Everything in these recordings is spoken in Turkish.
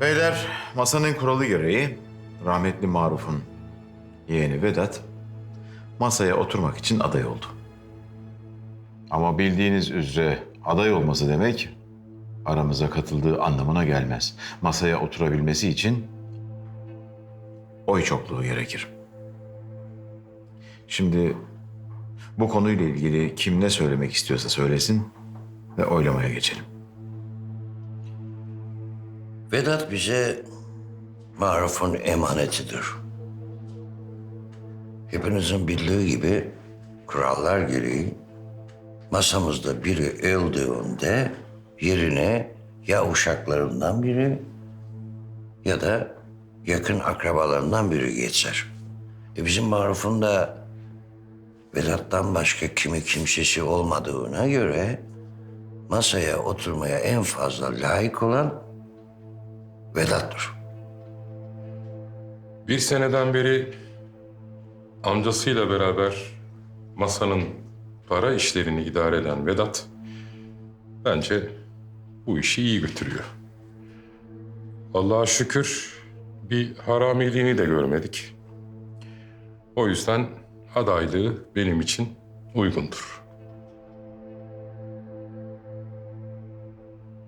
Beyler, masanın kuralı gereği rahmetli Maruf'un yeğeni Vedat masaya oturmak için aday oldu. Ama bildiğiniz üzere aday olması demek aramıza katıldığı anlamına gelmez. Masaya oturabilmesi için oy çokluğu gerekir. Şimdi bu konuyla ilgili kim ne söylemek istiyorsa söylesin ve oylamaya geçelim. Vedat bize Maruf'un emanetidir. Hepinizin bildiği gibi kurallar gereği masamızda biri öldüğünde yerine ya uşaklarından biri ya da yakın akrabalarından biri geçer. E bizim Maruf'un da Vedat'tan başka kimi kimsesi olmadığına göre masaya oturmaya en fazla layık olan Vedat'tır. Bir seneden beri amcasıyla beraber masanın para işlerini idare eden Vedat bence bu işi iyi götürüyor. Allah'a şükür bir haramiliğini de görmedik. O yüzden adaylığı benim için uygundur.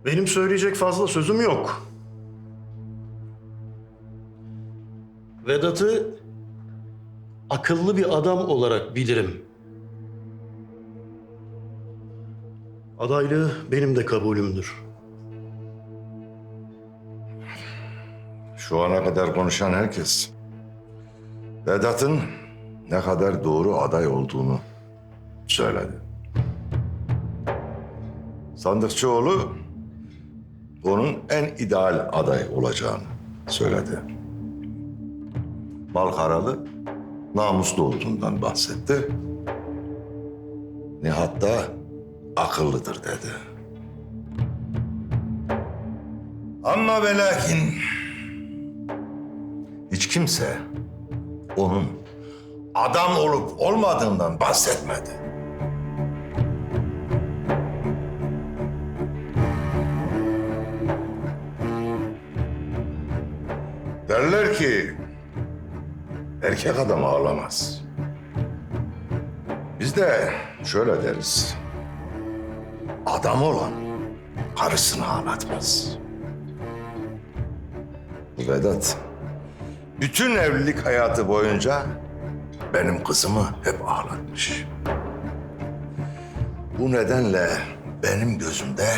Benim söyleyecek fazla sözüm yok. Vedat'ı akıllı bir adam olarak bilirim. Adaylığı benim de kabulümdür. Şu ana kadar konuşan herkes Vedat'ın ne kadar doğru aday olduğunu söyledi. Sandıkçıoğlu onun en ideal aday olacağını söyledi. Balkaralı namuslu olduğundan bahsetti. Nihat da akıllıdır dedi. Ama ve lakin hiç kimse onun adam olup olmadığından bahsetmedi. Derler ki erkek adam ağlamaz. Biz de şöyle deriz. Adam olan karısını ağlatmaz. Vedat bütün evlilik hayatı boyunca benim kızımı hep ağlatmış. Bu nedenle benim gözümde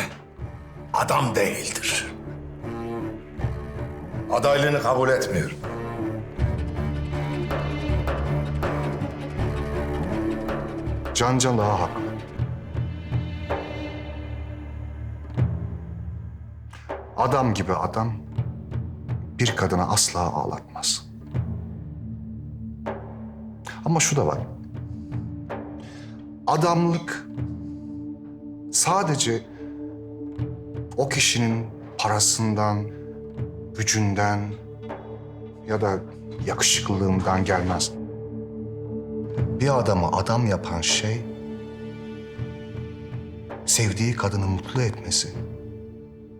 adam değildir. Adaylığını kabul etmiyorum. Cancalığa haklı. Adam gibi adam bir kadını asla ağlatmaz. Ama şu da var. Adamlık sadece o kişinin parasından, gücünden ya da yakışıklılığından gelmez. Bir adamı adam yapan şey sevdiği kadını mutlu etmesi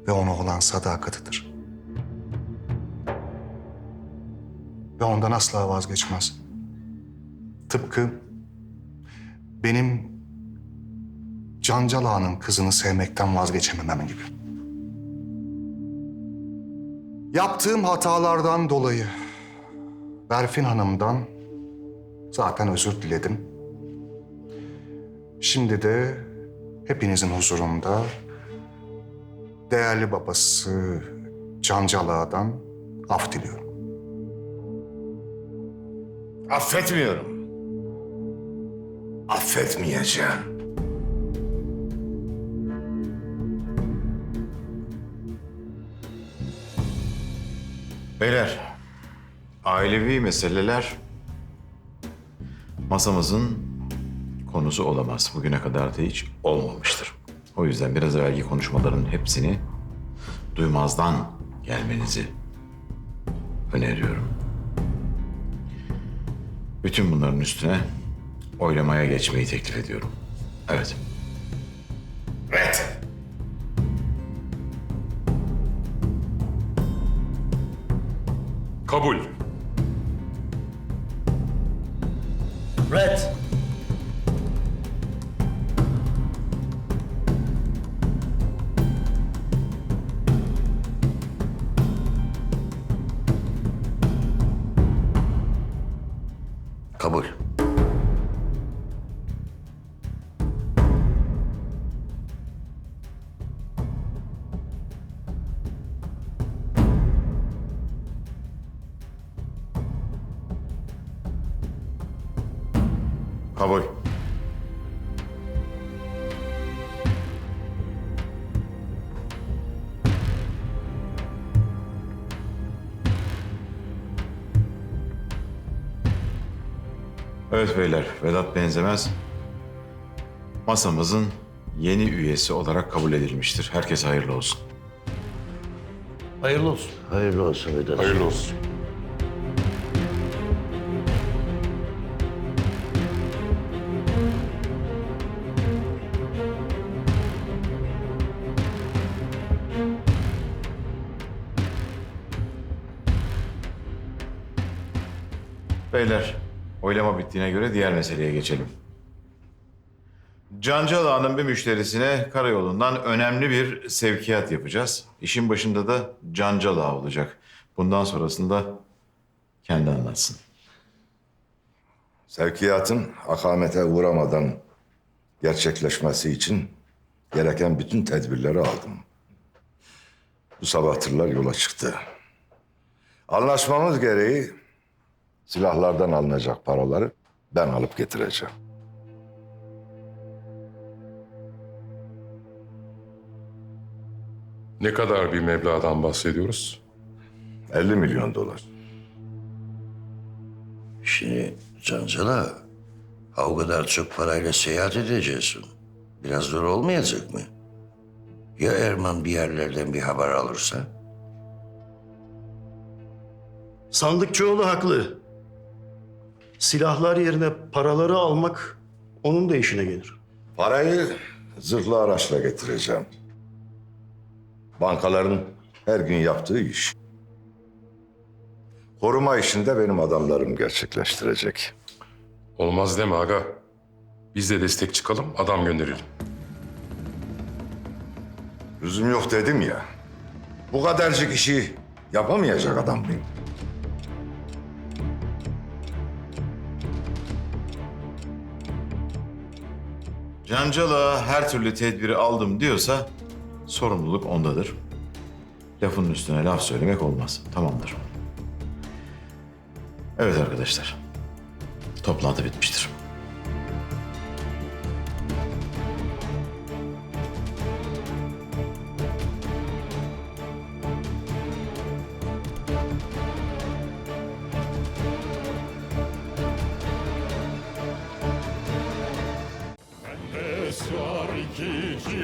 ve ona olan sadakatıdır. Ve ondan asla vazgeçmez. Tıpkı benim Cancal Ağa'nın kızını sevmekten vazgeçememem gibi. Yaptığım hatalardan dolayı Berfin Hanım'dan zaten özür diledim. Şimdi de hepinizin huzurunda değerli babası Cancal Ağa'dan af diliyorum. Affetmiyorum. Affetmeyeceğim. Beyler, ailevi meseleler masamızın konusu olamaz. Bugüne kadar da hiç olmamıştır. O yüzden biraz evvelki konuşmaların hepsini duymazdan gelmenizi öneriyorum. Bütün bunların üstüne oylamaya geçmeyi teklif ediyorum. Evet. Evet. Kabul. Red. Kabul. Evet beyler, Vedat Benzemez masamızın yeni üyesi olarak kabul edilmiştir. Herkese hayırlı olsun. Hayırlı olsun. Hayırlı olsun Vedat. Hayırlı olsun. Beyler, oylama bittiğine göre diğer meseleye geçelim. Cancel Ağa'nın bir müşterisine karayolundan önemli bir sevkiyat yapacağız. İşin başında da Cancel Ağa olacak. Bundan sonrasında kendi anlatsın. Sevkiyatın akamete uğramadan gerçekleşmesi için gereken bütün tedbirleri aldım. Bu sabah tırlar yola çıktı. Anlaşmamız gereği silahlardan alınacak paraları ben alıp getireceğim. Ne kadar bir meblağdan bahsediyoruz? 50 milyon dolar. Şimdi Cancala, ha o kadar çok parayla seyahat edeceksin. Biraz zor olmayacak mı? Ya Erman bir yerlerden bir haber alırsa? Sandıkçıoğlu haklı. Silahlar yerine paraları almak onun da işine gelir. Parayı zırhlı araçla getireceğim. Bankaların her gün yaptığı iş. Koruma işini de benim adamlarım gerçekleştirecek. Olmaz deme aga. Biz de destek çıkalım, adam gönderelim. Lüzum yok dedim ya. Bu kadarcık işi yapamayacak adam mıyım? Cancel Ağa her türlü tedbiri aldım diyorsa sorumluluk ondadır. Lafın üstüne laf söylemek olmaz. Tamamdır. Evet arkadaşlar. Toplantı bitmiştir.